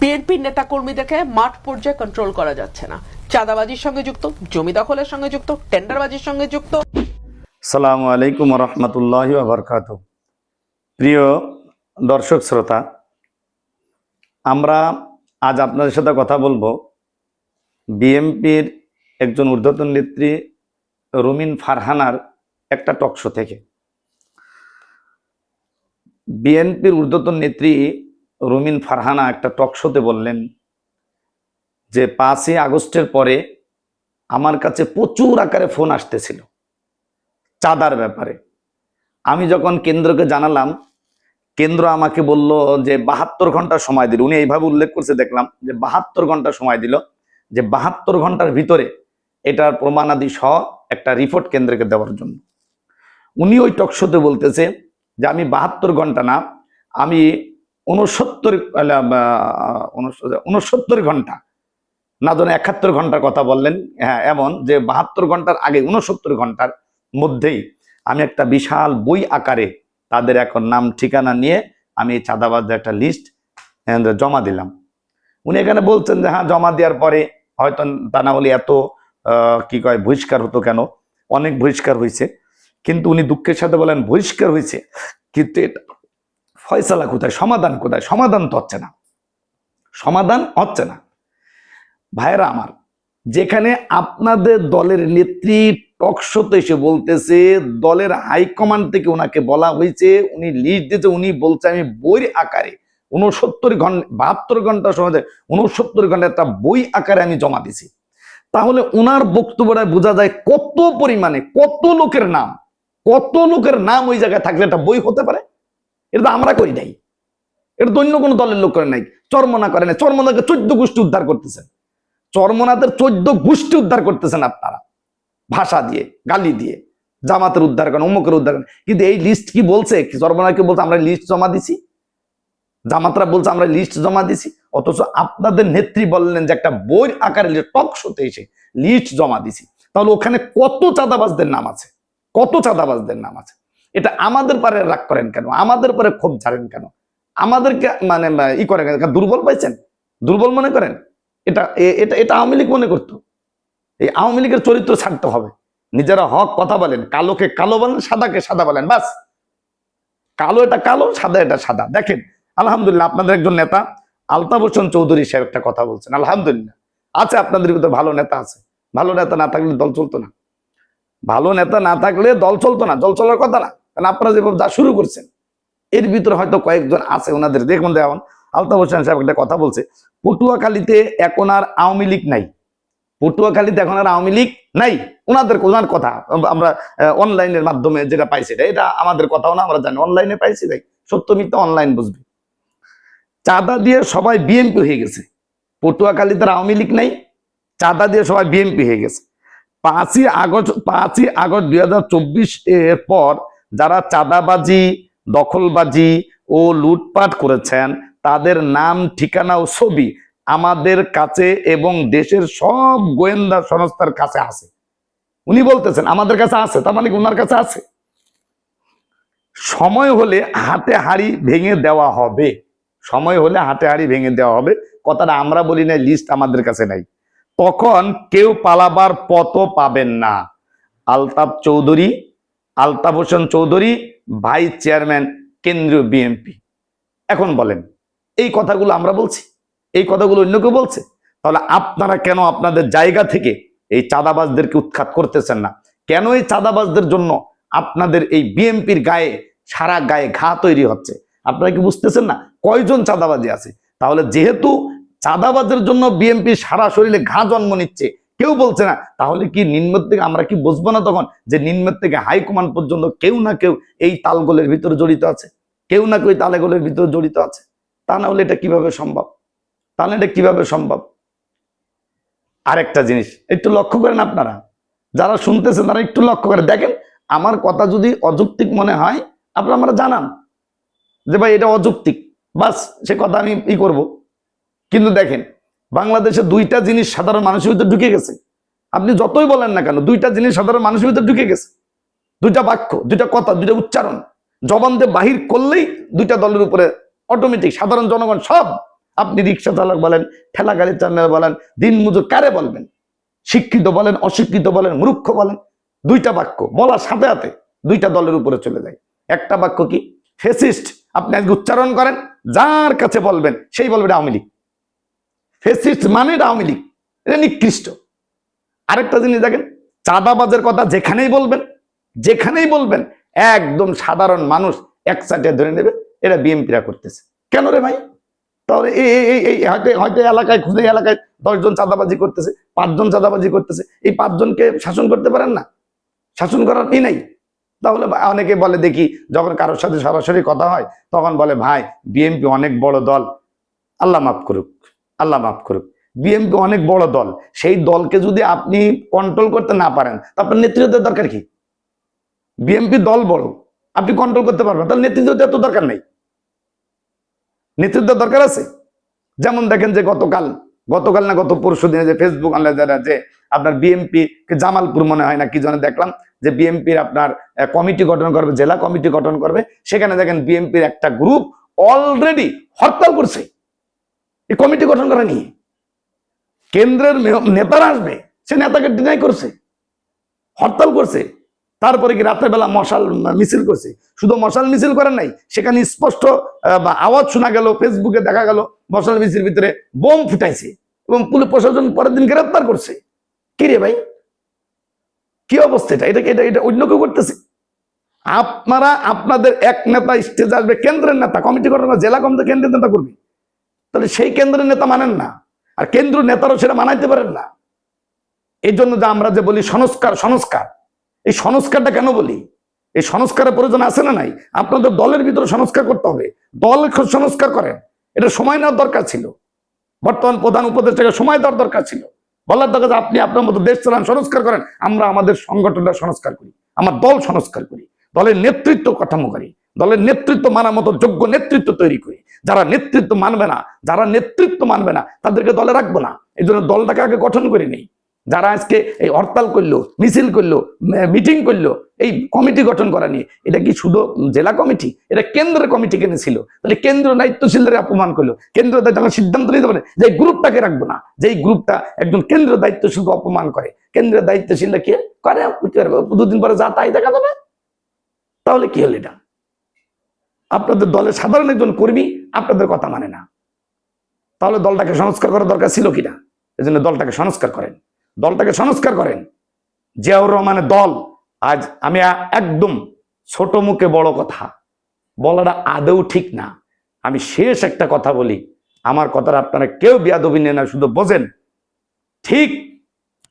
বিএনপির নেতাকর্মীদেরকে মাঠ পর্যায়ে কন্ট্রোল করা যাচ্ছে না। চাঁদাবাজির সঙ্গে যুক্ত, জমি দখলের সঙ্গে যুক্ত, টেন্ডারবাজির সঙ্গে যুক্ত। সালামু আলাইকুম রহমতুল্লাহ বরকাত প্রিয় দর্শক, শ্রোতা, আমরা আজ আপনাদের সাথে কথা বলব বিএমপির একজন ঊর্ধ্বতন নেত্রী রুমিন ফারহানার একটা টকশো থেকে। বিএনপির ঊর্ধ্বতন নেত্রী রুমিন ফারহানা একটা টকশোতে বললেন যে পাঁচই আগস্টের পরে আমার কাছে প্রচুর আকারে ফোন আসতেছিল চাঁদার ব্যাপারে। আমি যখন কেন্দ্রকে জানালাম, কেন্দ্র আমাকে বলল যে বাহাত্তর ঘণ্টা সময় দিল। উনি এইভাবে উল্লেখ করছে, দেখলাম যে বাহাত্তর ঘণ্টা সময় দিল, যে বাহাত্তর ঘণ্টার ভিতরে এটার প্রমাণাদি সহ একটা রিপোর্ট কেন্দ্রকে দেওয়ার জন্য। উনি ওই টকশোতে বলতেছে যে আমি বাহাত্তর ঘণ্টা না, আমি উনসত্তর উনসত্তর ঘণ্টা। না যেন একাত্তর ঘণ্টার কথা বললেন। হ্যাঁ এমন যে বাহাত্তর ঘণ্টার আগে উনসত্তর ঘণ্টার মধ্যেই আমি একটা বিশাল বই আকারে তাদের এখন নাম, ঠিকানা নিয়ে আমি এই চাঁদাবাজদের একটা লিস্ট জমা দিলাম। উনি এখানে বলছেন যে হ্যাঁ জমা দেওয়ার পরে হয়তো তা না হলে এত কি কয়, বহিষ্কার হতো কেন? অনেক বহিষ্কার হয়েছে। কিন্তু উনি দুঃখের সাথে বলেন, বহিষ্কার হয়েছে। কিন্তু এটা ফয়সালা কোথায়? সমাধান কোথায়? সমাধান তো হচ্ছে না। সমাধান হচ্ছে না। ভাইরা আমার, যেখানে আপনাদের দলের নেত্রী টকশোতে এসে বলতেছে, দলের হাইকমান্ড থেকে ওনাকে বলা হয়েছে, উনি লিস্ট দিয়েছে, উনি বলছে, আমি বই আকারে উনসত্তর ঘণ্টা বাহাত্তর ঘণ্টা সময় উনসত্তর ঘণ্টা একটা বই আকারে আমি জমা দিছি। তাহলে ওনার বক্তব্যটা বোঝা যায় কত পরিমাণে, কত লোকের নাম, কত লোকের নাম ওই জায়গায় থাকলে একটা বই হতে পারে? এটা তো আমরা করি নাই। এটা তো অন্য কোনো দলের লোক করে নাই। চর্মনা করে নাই। চর্মনাকে চোদ্দ গোষ্ঠী উদ্ধার করতেছেন। চর্মনাদের চোদ্দ গোষ্ঠী উদ্ধার করতেছেন আপনারা। ভাষা দিয়ে, গালি দিয়ে। জামাতের উদ্ধার করেন, অমুকের উদ্ধার করেন। কিন্তু এই লিস্ট কি বলছে? চর্মনা কি বলছে? আমরা লিস্ট জমা দিছি। জামাতরা বলছে, আমরা লিস্ট জমা দিছি। অথচ আপনাদের নেত্রী বললেন যে, একটা বইয়ের আকারে টক শোতে এসে লিস্ট জমা দিছি। তাহলে ওখানে কত চাঁদাবাজদের নাম আছে? কত চাঁদাবাজদের নাম আছে? এটা আমাদের পারে রাগ করেন কেন? আমাদের পরে ক্ষোভ ঝাড়েন কেন? আমাদেরকে মানে ই করেন দুর্বল পাইছেন? দুর্বল মনে করেন? এটা এটা এটা আওয়ামী লীগ মনে করতো। এই আওয়ামী লীগের চরিত্র ছাড়তে হবে। নিজেরা হক কথা বলেন, কালোকে কালো বলেন, সাদাকে সাদা বলেন, বাস। কালো এটা কালো, সাদা এটা সাদা। দেখেন, আলহামদুলিল্লাহ আপনাদের একজন নেতা, আলতাফ হোসেন চৌধুরী সাহেব একটা কথা বলছেন, আলহামদুলিল্লাহ। আছে আপনাদের ভিতরে ভালো নেতা আছে। ভালো নেতা না থাকলে দল চলতো না। ভালো নেতা না থাকলে দল চলতো না, দল চলার কথা না। কারণ আপনারা যেভাবে যা শুরু করছেন, এর ভিতরে হয়তো কয়েকজন আছে ওনাদের। দেখুন দেখুন, আলতাফ হোসেন সাহেব একটা কথা বলছে, পটুয়াখালীতে এখন আর আওয়ামী লীগ নাই। পটুয়াখালীতে এখন আর আওয়ামী লীগ নাই। ওনাদের ওনার কথা, আমরা অনলাইনের মাধ্যমে যেটা পাইছি, এটা এটা আমাদের কথাও না, আমরা জানি। অনলাইনে পাইছি তাই। সত্য মিথ্যা অনলাইন বুঝবি। চাঁদা দিয়ে সবাই বিএনপি হয়ে গেছে। পটুয়াখালীতে আওয়ামী লীগ নাই। চাঁদা দিয়ে সবাই বিএনপি হয়ে গেছে। পাঁচই আগস্ট পাঁচই আগস্ট দুই হাজার চব্বিশ এর পর যারা চাঁদাবাজি, দখলবাজি ও লুটপাট করেছেন, তাদের নাম, ঠিকানা ও ছবি আমাদের কাছে এবং দেশের সব গোয়েন্দা সংস্থার কাছে আছে। উনি বলতেছেন, আমাদের কাছে আছে। তার মানে ওনার কাছে আছে? সময় হলে হাতে হাড়ি ভেঙে দেওয়া হবে। সময় হলে হাতে হাড়ি ভেঙে দেওয়া হবে। কথাটা আমরা বলি না লিস্ট আমাদের কাছে নাই। তখন কেউ পালাবার পথও পাবেন না। আলতাফ চৌধুরী আলতাফ হোসেন চৌধুরী ভাইস চেয়ারম্যান, কেন্দ্রীয় বিএনপি। এখন বলেন, এই কথাগুলো আমরা বলছি? এই কথাগুলো অন্য কেউ বলছে? তাহলে আপনারা কেন আপনাদের জায়গা থেকে এই চাঁদাবাজদেরকে উৎখাত করতেছেন না? কেন এই চাঁদাবাজদের জন্য আপনাদের এই বিএনপির গায়ে, সারা গায়ে ঘা তৈরি হচ্ছে? আপনারা কি বুঝতেছেন না? কয়জন চাঁদাবাজি আছে? তাহলে যেহেতু চাঁদাবাজের জন্য বিএনপি সারা শরীরে ঘা জন্ম নিচ্ছে কেউ বলছে না। তাহলে কি নিম্নের থেকে আমরা কি বুঝব না তখন? যে নিম্নের থেকে হাইকমান্ড পর্যন্ত কেউ না কেউ এই তালগোলের ভিতরে জড়িত আছে। কেউ না কেউ তালেগোলের ভিতরে জড়িত আছে। তা না হলে এটা কীভাবে সম্ভব? তাহলে এটা কীভাবে সম্ভব? আরেকটা জিনিস, একটু লক্ষ্য করেন আপনারা। যারা শুনতেছেন তারা একটু লক্ষ্য করে দেখেন, আমার কথা যদি অযৌক্তিক মনে হয়, আপনারা আমরা জানান যে ভাই এটা অযৌক্তিক। বাস সে কথা আমি ই করব। কিন্তু দেখেন বাংলাদেশে দুইটা জিনিস সাধারণ মানুষের ভিতরে ঢুকে গেছে। আপনি যতই বলেন না কেন, দুইটা জিনিস সাধারণ মানুষের ভিতরে ঢুকে গেছে। দুইটা বাক্য, দুইটা কথা, দুইটা উচ্চারণ। জবান দিয়ে বাহির করলেই দুইটা দলের উপরে অটোমেটিক সাধারণ জনগণ সব আপনি রিক্সা চালক বলেন, ঠেলা গাড়ি চালক বলেন, দিন মজুর কারে বলবেন? শিক্ষিত বলেন, অশিক্ষিত বলেন, মূর্খ বলেন, দুইটা বাক্য বলার সাথে সাথে দুইটা দলের উপরে চলে যায়। একটা বাক্য কি? ফেসিস্ট, আপনি আজকে উচ্চারণ করেন, যার কাছে বলবেন, সেই বলবেন আওয়ামী লীগ। ফেসিস্ট মানে আওয়ামী লীগ। এটা নিকৃষ্ট। আরেকটা জিনিস দেখেন, চাঁদাবাজের কথা যেখানেই বলবেন যেখানেই বলবেন, একদম সাধারণ মানুষ এক সাইডে ধরে নেবে এটা বিএমপিরা করতেছে। কেন রে ভাই? তাহলে এই হয়তো হয়তো এলাকায় খুদে এলাকায় দশজন চাঁদাবাজি করতেছে, পাঁচজন চাঁদাবাজি করতেছে, এই পাঁচজনকে শাসন করতে পারেন না? শাসন করার ই নাই। তাহলে অনেকে বলে দেখি, যখন কারোর সাথে সরাসরি কথা হয়, তখন বলে, ভাই, বিএমপি অনেক বড় দল, আল্লাহ মাফ করুক। আল্লাহ মাফ করুক। বিএমপি অনেক বড় দল। সেই দলকে যদি আপনি কন্ট্রোল করতে না পারেন, তো আপনার নেতৃত্বের দরকার কি? বিএমপি দল বড়, আপনি কন্ট্রোল করতে পারবেন তাহলে নেতৃত্ব এত দরকার নেই। নেতৃত্বের দরকার আছে? যেমন দেখেন যে গতকাল গতকাল না গত পরশু দিনে যে ফেসবুক অনলাইন যারা যে আপনার বিএমপি জামালপুর মনে হয় না, কি জন্য দেখলাম? যে বিএমপির আপনার কমিটি গঠন করবে, জেলা কমিটি গঠন করবে। সেখানে দেখেন বিএমপির একটা গ্রুপ অলরেডি হরতাল করছে। এই কমিটি গঠন করা নিয়ে। কেন্দ্রের নেতারা আসবে, সে নেতাকে ডিনাই করছে, হরতাল করছে, তারপরে কি রাতের বেলা মশাল মিছিল করছে। শুধু মশাল মিছিল করে নাই, সেখানে স্পষ্ট আওয়াজ শোনা গেল ফেসবুকে দেখা গেল, মশাল মিছিল ভিতরে বোম ফুটাইছে এবং পুলিশ প্রশাসন পরের দিন গ্রেপ্তার করছে। কি রে ভাই? কি অবস্থা এটা? এটা এটা এটা অন্য কেউ করতেছে? আপনারা, আপনাদের এক নেতা স্টেজে আসবে, কেন্দ্রের নেতা, কমিটি গঠন জেলা কমিটি কেন্দ্রের নেতা করবে। তাহলে সেই কেন্দ্রের নেতা মানেন না। আর কেন্দ্র নেতারও সেটা মানাইতে পারেন না। এই জন্য যে আমরা যে বলি সংস্কার সংস্কার। এই সংস্কারটা কেন বলি? এই সংস্কারের প্রয়োজন আছে না নাই? আপনাদের দলের ভিতরে সংস্কার করতে হবে। দল সংস্কার করেন। এটা সময় নেওয়ার দরকার ছিল। বর্তমান প্রধান উপদেষ্টাকে সময় দেওয়ার দরকার ছিল। বলার দরকার আপনি আপনার মতো দেশ চালান, সংস্কার করেন। আমরা আমাদের সংগঠনটা সংস্কার করি। আমার দল সংস্কার করি। দলের নেতৃত্ব কাঠামো করি। দলের নেতৃত্ব মানার মতো যোগ্য নেতৃত্ব তৈরি করি। যারা নেতৃত্ব মানবে না, যারা নেতৃত্ব মানবে না, তাদেরকে দলে রাখব না। এই জন্য দলটাকে আগে গঠন করে নেই। যারা আজকে এই হরতাল করল, মিছিল করল মিটিং করল, এই কমিটি গঠন করা নিয়ে, এটা কি শুধু জেলা কমিটি? এটা কেন্দ্রের কমিটি কেন ছিল? তাহলে কেন্দ্র দায়িত্বশীলদের অপমান করল। কেন্দ্র যখন সিদ্ধান্ত নিতে পারে, যে গ্রুপটাকে রাখব না, যে এই গ্রুপটা একজন কেন্দ্র দায়িত্বশীলকে অপমান করে। কেন্দ্রের দায়িত্বশীলরা কে করে? দুদিন পরে যা তাই দেখা যাবে। তাহলে কি হলো এটা? আপনাদের দলের সাধারণ একজন কর্মী আপনাদের কথা মানে না। তাহলে দলটাকে সংস্কার করার দরকার ছিল কিনা? এই জন্য দলটাকে সংস্কার করেন। দলটাকে সংস্কার করেন। জিয়াউর রহমানের দল আজ আমি একদম ছোট মুখে বড় কথা। বলাটা আদৌ ঠিক না। আমি শেষ একটা কথা বলি। আমার কথাটা আপনারা কেউ বিয়াদবি নেন না, শুধু বোঝেন। ঠিক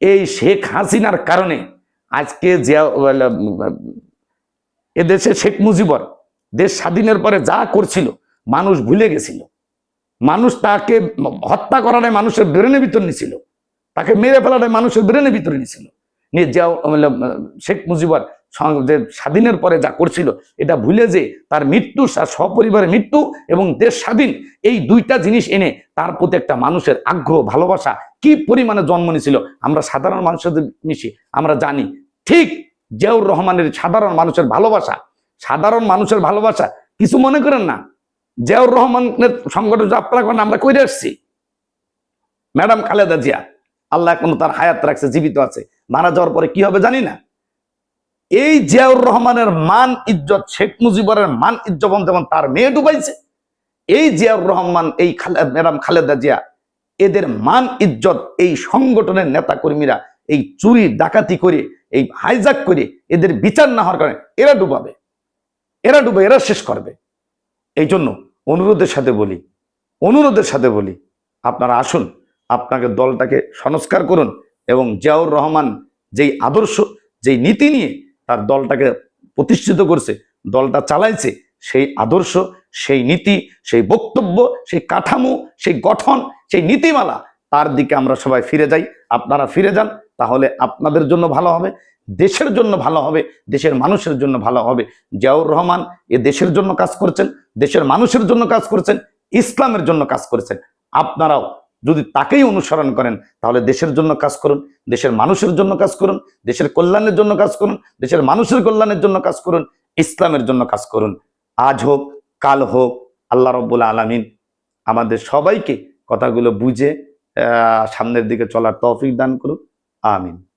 এই শেখ হাসিনার কারণে আজকে জিয়া এদেশে শেখ মুজিবর দেশ স্বাধীনের পরে যা করছিল, মানুষ ভুলে গেছিল। মানুষ তাকে হত্যা করাটাই মানুষের ব্রেনের ভিতর নিছিল। তাকে মেরে ফেলাটাই মানুষের ব্রেনের ভিতরে নিছিল। নিয়ে যা শেখ মুজিবর যে স্বাধীনের পরে যা করছিল, এটা ভুলে যে তার মৃত্যু, তার সপরিবারের মৃত্যু এবং দেশ স্বাধীন, এই দুইটা জিনিস এনে তার প্রতি একটা মানুষের আগ্রহ, ভালোবাসা কি পরিমাণে জন্ম নিয়েছিল, আমরা সাধারণ মানুষের মিশি, আমরা জানি। ঠিক জিয়াউর রহমানের সাধারণ মানুষের ভালোবাসা সাধারণ মানুষের ভালোবাসা কিছু মনে করেন না। জিয়াউর রহমানের সংগঠন যাত্রা করেন, আমরা করে আসছি। ম্যাডাম খালেদা জিয়া, আল্লাহ এখনও তার হায়াত রাখছে, জীবিত আছে। মারা যাওয়ার পরে কি হবে জানি না। এই জিয়াউর রহমানের মান ইজ্জত, শেখ মুজিবরের মান ইজ্জত যেমন তার মেয়ে ডুবাইছে, এই জিয়াউর রহমান, এই ম্যাডাম খালেদা জিয়া, এদের মান ইজ্জত, এই সংগঠনের নেতা কর্মীরা এই চুরি, ডাকাতি করে, এই হাইজাক করে এদের বিচার না হওয়ার কারণে এরা ডুবাবে। এরা ডুবে, এরা শেষ করবে। এই জন্য অনুরোধের সাথে বলি, অনুরোধের সাথে বলি, আপনারা আসুন, আপনাকে দলটাকে সংস্কার করুন এবং জিয়াউর রহমান যেই আদর্শ, যেই নীতি নিয়ে তার দলটাকে প্রতিষ্ঠিত করছে, দলটা চালাইছে, সেই আদর্শ, সেই নীতি, সেই বক্তব্য, সেই কাঠামো, সেই গঠন, সেই নীতিমালা, তার দিকে আমরা সবাই ফিরে যাই। আপনারা ফিরে যান তাহলে আপনাদের জন্য ভালো হবে, দেশের জন্য ভালো হবে, দেশের মানুষের জন্য ভালো হবে। জিয়াউর রহমান এ দেশের জন্য কাজ করছেন, দেশের মানুষের জন্য কাজ করছেন, ইসলামের জন্য কাজ করেছেন। আপনারাও যদি তাকেই অনুসরণ করেন, তাহলে দেশের জন্য কাজ করুন, দেশের মানুষের জন্য কাজ করুন, দেশের কল্যাণের জন্য কাজ করুন, দেশের মানুষের কল্যাণের জন্য কাজ করুন, ইসলামের জন্য কাজ করুন। আজ হোক, কাল হোক, আল্লাহ রব্বুল আলমিন আমাদের সবাইকে কথাগুলো বুঝে সামনের দিকে চলার তৌফিক দান করুক। Amin.